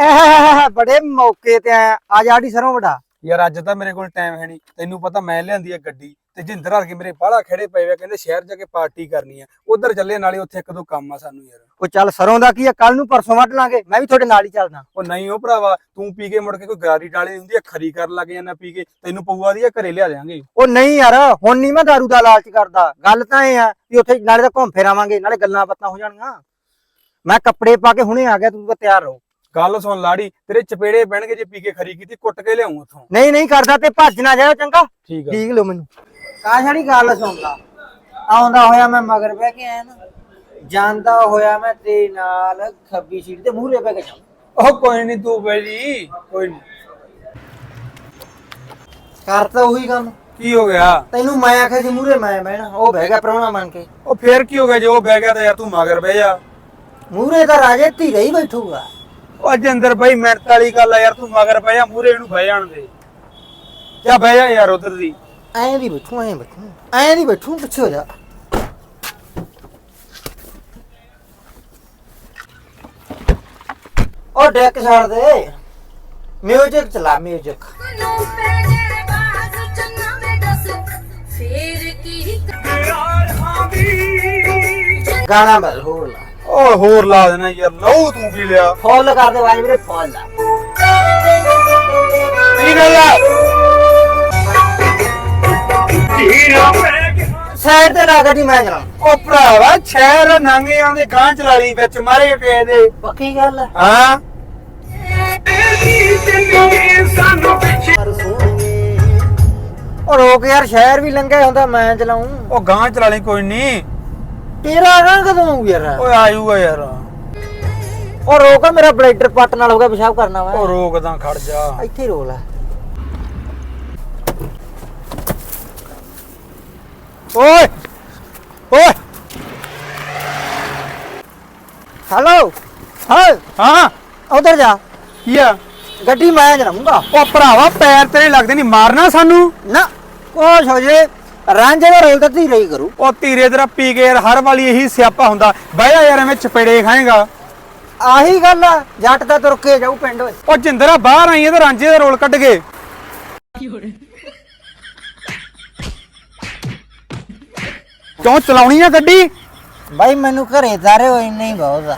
ਐ ਬੜੇ ਮੌਕੇ ਤੇ ਆਇਆ। ਆ ਜਾੜੀ ਸਰੋਂ ਵਡਾ। ਯਾਰ ਅੱਜ ਤਾਂ ਮੇਰੇ ਕੋਲ ਟਾਈਮ ਹੈ ਨਹੀਂ ਤੈਨੂੰ ਪਤਾ ਮੈਂ ਲਿਆਂਦੀ ਹੈ ਗੱਡੀ ਤੇ ਜਿੰਦਰ ਹਰ ਕੇ ਮੇਰੇ ਬਾਹਲਾ ਖੜੇ ਪਏ ਵੇ ਕਹਿੰਦੇ ਸ਼ਹਿਰ ਜਾ ਕੇ ਪਾਰਟੀ ਕਰਨੀ ਆ ਉਧਰ ਚੱਲੇ ਨਾਲੇ ਉੱਥੇ ਇੱਕ ਦੋ ਕੰਮ ਆ ਸਾਨੂੰ ਯਾਰ। ਉਹ ਚੱਲ ਸਰੋਂ ਦਾ ਕੀ ਆ ਕੱਲ ਨੂੰ ਪਰਸੋਂ ਵੱਢ ਲਾਂਗੇ। ਮੈਂ ਵੀ ਤੁਹਾਡੇ ਨਾਲ ਹੀ ਚੱਲਦਾ। ਉਹ ਨਹੀਂ ਉਹ ਭਰਾਵਾ ਤੂੰ ਪੀ ਕੇ ਮੁੜ ਕੇ ਕੋਈ ਗਾਰੀ ਡਾਲੀ ਹੁੰਦੀ ਆ ਖਰੀ ਕਰਨ ਲੱਗ ਜਾਂਦਾ ਪੀ ਕੇ। ਤੈਨੂੰ ਪਊਆ ਦੀ ਆ ਘਰੇ ਲਿਆ ਦੇਾਂਗੇ ਉਹ ਨਹੀਂ ਯਾਰ ਹੁਣ ਨਹੀਂ ਮੈਂ ਦਾਰੂ ਦਾ ਲਾਲਚ ਕਰਦਾ। ਗੱਲ ਤਾਂ ਇਹ ਆ ਵੀ ਉੱਥੇ ਨਾਲੇ ਤਾਂ ਘੁੰਮ ਫੇਰਾਵਾਂਗੇ ਨਾਲੇ ਗੱਲਾਂ ਬਾਤਾਂ ਹੋ ਜਾਣਗੀਆਂ। ਮੈਂ ਕੱਪੜੇ ਪਾ ਕੇ ਹੁਣੇ ਆ ਗਿਆ ਤੂੰ ਤਾਂ ਤਿਆਰ ਰਹੋ। ਗੱਲ ਸੁਣ ਲਾੜੀ ਤੇਰੇ ਚਪੇੜੇ ਪੈਣਗੇ ਜੇ ਪੀ ਕੇ ਖਰੀ ਕੀਤੀ ਕੁੱਟ ਕੇ ਲਿਆਉਂ ਉੱਥੋਂ। ਨਹੀਂ ਨਹੀਂ ਕਰਦਾ ਤੇ ਭੱਜ ਨਾ ਜਾਇਓ ਚੰਗਾ। ਠੀਕ ਆ। ਠੀਕ ਲਓ ਮੈਨੂੰ। ਕਾ ਛੜੀ ਗੱਲ ਸੁਣ ਲਾ। ਆਉਂਦਾ ਹੋਇਆ ਮੈਂ ਮਗਰ ਬਹਿ ਕੇ ਆਇਆ ਨਾ ਜਾਂਦਾ ਹੋਇਆ ਮੈਂ ਤੇ ਨਾਲ ਖੱਬੀ ਸੀਟ ਤੇ ਮੂਹਰੇ ਬਹਿ ਕੇ ਜਾਉਂ ਉਹ ਕੋਈ ਨਹੀਂ ਤੂੰ ਜੀ ਕੋਈ ਨਹੀਂ ਕਰਤਾ ਉਹੀ ਕੰਮ। ਕੀ ਹੋ ਗਿਆ? ਤੈਨੂੰ ਮੈਂ ਆਖਿਆ ਸੀ ਮੂਹਰੇ ਮੈਂ ਬਹਿਣਾ ਉਹ ਬਹਿ ਗਿਆ ਪ੍ਰਾਹੁਣਾ ਬਣ ਕੇ। ਉਹ ਫੇਰ ਕੀ ਹੋ ਗਿਆ ਜੇ ਉਹ ਬਹਿ ਗਿਆ ਤਾਂ ਯਾਰ ਤੂੰ ਮਗਰ ਬਹਿ ਜਾ। ਮੂਹਰੇ ਤਾਂ ਰਾਜੇ ਧੀਰੇ ਹੀ ਬੈਠੂਗਾ। ਉਹ ਅੰਦਰ ਬਈ ਮਿਹਨਤ ਵਾਲੀ ਗੱਲ ਆ ਯਾਰ ਤੂੰ ਮਗਰ ਬਹਿ ਜਾ ਮੂਰੇ ਇਹਨੂੰ ਬਹਿ ਜਾਣ ਦੇ। ਜਾ ਬਹਿ ਜਾ ਯਾਰ ਉਧਰ ਦੀ। ਐਂ ਦੀ ਬੈਠੂ ਐਂ ਬੈਠੂ ਐਂ ਦੀ ਬੈਠੂ ਪਿੱਛੇ ਹੋ ਜਾ। ਉਹ ਡੈਕ ਛੱਡ ਦੇ। ਮਿਊਜ਼ਿਕ ਚਲਾ ਮਿਊਜ਼ਿਕ ਗਾਣਾ ਬਲ ਹੋਰ ਲਾ ਓ ਹੋਰ ਲਾ ਦੇਣਾ ਯਾਰ ਲਹੂ ਤੂੰ ਪੀ ਲਿਆ। ਫੁੱਲ ਕਰ ਦੇ ਵਾਜ ਮੇਰੇ ਫੁੱਲ। ਲਾ ਕੀ ਗੱਲ ਆ? ਸਾਈਡ ਤੇ ਲਾ ਗੱਡੀ ਮੈਂ ਚਲਾ ਉਹ ਭਰਾਵਾ ਸ਼ਹਿਰ ਨਾਂਗਿਆਂ ਦੇ ਗਾਂ ਚਲਾ ਲਈ ਵਿੱਚ ਮਾਰੇ ਕੇ ਦੇ ਪੱਕੀ ਗੱਲ ਹੈ। ਹਾਂ ਉਹ ਰੋਕ ਯਾਰ ਸ਼ਹਿਰ ਵੀ ਲੰਘਿਆ ਹੁੰਦਾ ਮੈਂ ਚਲਾਉਂ। ਉਹ ਗਾਂ ਚਲਾ ਲਈ ਕੋਈ ਨਹੀਂ ਤੇਰਾ ਰੰਗ ਕਦੋਂ ਆਊ ਯਾਰ? ਓਏ ਆਜੂਗਾ ਯਾਰ। ਉਹ ਰੋਕ ਮੇਰਾ ਬਲੈਡਰ ਪੱਟ ਨਾਲ ਹੋ ਗਿਆ ਪਿਸ਼ਾਬ ਕਰਨਾ ਵਾ। ਰੋਕਦਾ ਖੜ ਜਾ। ਇੱਥੇ ਰੋਕ ਲੈ ਓਏ! ਓਏ! ਹੈਲੋ! ਹਾਂ ਹਾਂ। ਉਧਰ ਜਾ। ਕੀ ਆ? ਗੱਡੀ ਮੈਂ ਚਲਾਉਂਗਾ ਉਹ ਭਰਾਵਾ ਪੈਰ ਤੇਰੇ ਲੱਗਦੇ ਨਹੀਂ। ਮਾਰਨਾ ਸਾਨੂੰ? ਨਾ ਕੁਛ ਹੋ ਜੇ। ਰਾਂਝੇ ਦਾ ਰੋਲ ਤਾਂ ਧੀਰੇ ਹੀ ਕਰੂ। ਉਹ ਧੀਰੇ ਤੇਰਾ ਪੀ ਕੇ ਯਾਰ ਹਰ ਵਾਲੀ ਇਹੀ ਸਿਆਪਾ ਹੁੰਦਾ। ਬਹਿ ਜਾ ਯਾਰ ਐਵੇਂ ਚਪੇੜੇ ਖਾਏਗਾ। ਆਹੀ ਗੱਲ ਆ ਜੱਟ ਤਾਂ ਤੁਰ ਕੇ ਜਾਊ ਪਿੰਡ ਓਏ ਉਹ ਜਿੰਦਰਾ ਬਾਹਰ ਆਈ ਤੇ ਰਾਂਝੇ ਦਾ ਰੋਲ ਕੱਢ ਕੇ। ਕਿਉਂ ਚਲਾਉਣੀ ਆ ਗੱਡੀ? ਬਾਈ ਮੈਨੂੰ ਘਰੇ ਤਾਰੇ ਹੋਏ ਨਹੀਂ ਬਹੁਤ ਆ।